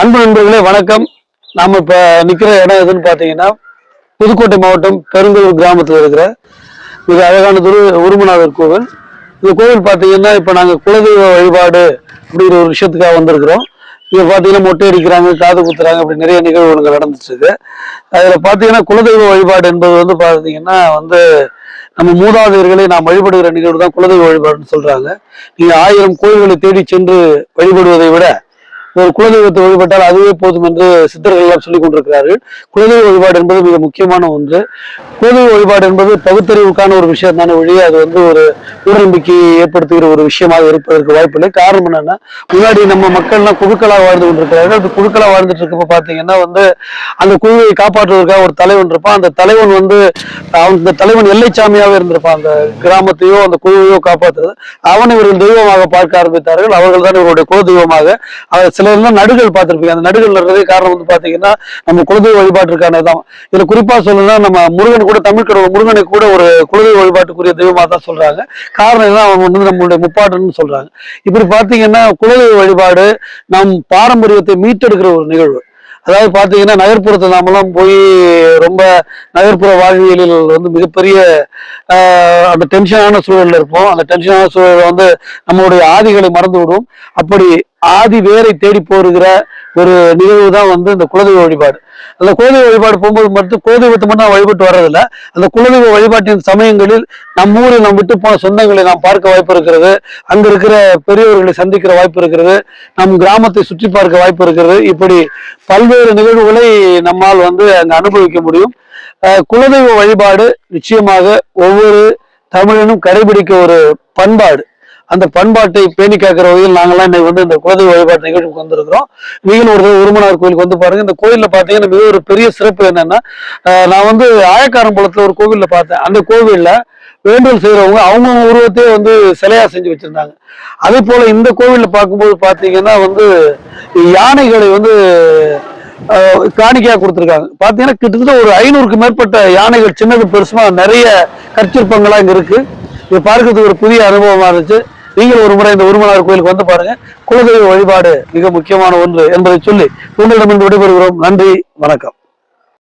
அன்பு நண்பர்களே வணக்கம். நாம இப்ப நிக்கிற இடம் எதுன்னு பாத்தீங்கன்னா புதுக்கோட்டை மாவட்டம் பெருந்தூர் கிராமத்துல இருக்கிற மிக அழகானதொரு உருமநாதர் கோவில். இந்த கோவில் பாத்தீங்கன்னா இப்ப நாங்க குலதெய்வ வழிபாடு அப்படிங்கிற ஒரு விஷயத்துக்காக வந்திருக்கிறோம். இங்க பாத்தீங்கன்னா மொட்டை அடிக்கிறாங்க காது குத்துறாங்க அப்படி நிறைய நிகழ்வுகள் நடந்துச்சு அதுல பாத்தீங்கன்னா குலதெய்வ வழிபாடு என்பது வந்து பாத்தீங்கன்னா வந்து நம்ம மூதாதையர்களை நாம் வழிபடுகிற நிகழ்வு தான் குலதெய்வ வழிபாடுன்னு சொல்றாங்க. நீங்க ஆயிரம் கோயில்களை தேடி சென்று வழிபடுவதை விட ஒரு குலதெய்வத்தை வழிபட்டால் அதுவே போதும் என்று சித்தர்கள் எல்லாம் சொல்லிக் கொண்டிருக்கிறார்கள். குலதெய்வ வழிபாடு என்பது மிக முக்கியமான ஒன்று. குலதெய்வ வழிபாடு என்பது பகுத்தறிவுக்கான ஒரு விஷயம் தானே ஒழிய அது வந்து ஒரு ஊரம்பிக்கையை ஏற்படுத்துகிற ஒரு விஷயமாக இருப்பதற்கு வாய்ப்பில்லை. காரணம் என்னன்னா முன்னாடி நம்ம மக்கள்லாம் குழுக்களாக வாழ்ந்து கொண்டிருக்கிறார்கள். அந்த குழுக்களாக வாழ்ந்துட்டு இருக்கப்ப பாத்தீங்கன்னா வந்து அந்த குழுவை காப்பாற்றுவதற்காக ஒரு தலைவன் இருப்பான். அந்த தலைவன் வந்து அந்த தலைவன் எல்லைச்சாமியாக இருந்திருப்பான். அந்த கிராமத்தையோ அந்த குழுவையோ காப்பாற்றுறது. அவனை இவர்கள் தெய்வமாக பார்க்க ஆரம்பித்தார்கள். அவர்கள் தான் இவருடைய குல தெய்வமாக அவர் சிலர்லாம் நடுகள் பார்த்துருப்பீங்க. அந்த நடுகள் இருக்கிறதே காரணம் வந்து பார்த்தீங்கன்னா நம்ம குலதெய்வ வழிபாட்டிற்கானதான் இதில் குறிப்பாக சொல்லணும்னா நம்ம முருகன் கூட தமிழ் கடவுள் முருகனை கூட ஒரு குலதெய்வ வழிபாட்டுக்குரிய தெய்வமாக தான் சொல்கிறாங்க காரணம் தான் அவங்க வந்து நம்மளுடைய முப்பாட்டன்னு சொல்கிறாங்க இப்படி பார்த்தீங்கன்னா குலதெய்வ வழிபாடு நம் பாரம்பரியத்தை மீட்டெடுக்கிற ஒரு நிகழ்வு. அதாவது பார்த்தீங்கன்னா நகர்ப்புறத்தை நாமெல்லாம் போய் ரொம்ப நகர்ப்புற வாழ்வியலில் வந்து மிகப்பெரிய அந்த டென்ஷனான சூழலில் இருப்போம். அந்த டென்ஷனான சூழலில் வந்து நம்மளுடைய ஆதிகளை மறந்து விடும் அப்படி ஆதி வேரை தேடி போருகிற ஒரு நிகழ்வு தான் வந்து இந்த குலதெய்வ வழிபாடு. அந்த குலதெய்வ வழிபாடு போகும்போது மட்டும் குலதெய்வத்தை மட்டும் நான் வழிபட்டு வர்றதில்ல. அந்த குலதெய்வ வழிபாட்டின் சமயங்களில் நம் ஊரில் நாம் விட்டு போன சொந்தங்களை நாம் பார்க்க வாய்ப்பு இருக்கிறது. அங்க இருக்கிற பெரியவர்களை சந்திக்கிற வாய்ப்பு இருக்கிறது. நம் கிராமத்தை சுற்றி பார்க்க வாய்ப்பு இருக்கிறது. இப்படி பல்வேறு நிகழ்வுகளை நம்மால் வந்து அங்க அனுபவிக்க முடியும். குலதெய்வ வழிபாடு நிச்சயமாக ஒவ்வொரு தமிழனும் கடைபிடிக்க ஒரு பண்பாடு. அந்த பண்பாட்டை பேணி காக்கிற வகையில் நாங்கள்லாம் இன்னைக்கு வந்து இந்த குலதெய்வ வழிபாட்டு நிகழ்ச்சிக்கு வந்திருக்கிறோம். நீங்களும் ஒரு உருமனார் கோயிலுக்கு வந்து பாருங்க. இந்த கோயிலில் பார்த்தீங்கன்னா மிக ஒரு பெரிய சிறப்பு என்னன்னா நான் வந்து ஆயக்காரம்பலத்தில் ஒரு கோவிலில் பார்த்தேன். அந்த கோவில்ல வேண்டுதல் செய்கிறவங்க அவங்கவுங்க உருவத்தையே வந்து சிலையா செஞ்சு வச்சிருந்தாங்க. அதே போல இந்த கோவிலில் பார்க்கும்போது பார்த்தீங்கன்னா வந்து யானைகளை வந்து காணிக்கையாக கொடுத்துருக்காங்க. பார்த்தீங்கன்னா கிட்டத்தட்ட ஒரு ஐநூறுக்கு மேற்பட்ட யானைகள் சின்னது பெருசுமா நிறைய கற்சிற்பங்களாக இங்கே இருக்குது இது பார்க்கறதுக்கு ஒரு புதிய அனுபவமாக இருந்துச்சு. நீங்கள் ஒரு முறை இந்த உருமனார் கோயிலுக்கு வந்து பாருங்க. குலதெய்வ வழிபாடு மிக முக்கியமான ஒன்று என்பதை சொல்லி உங்களிடமிருந்து விடைபெறுகிறோம். நன்றி வணக்கம்.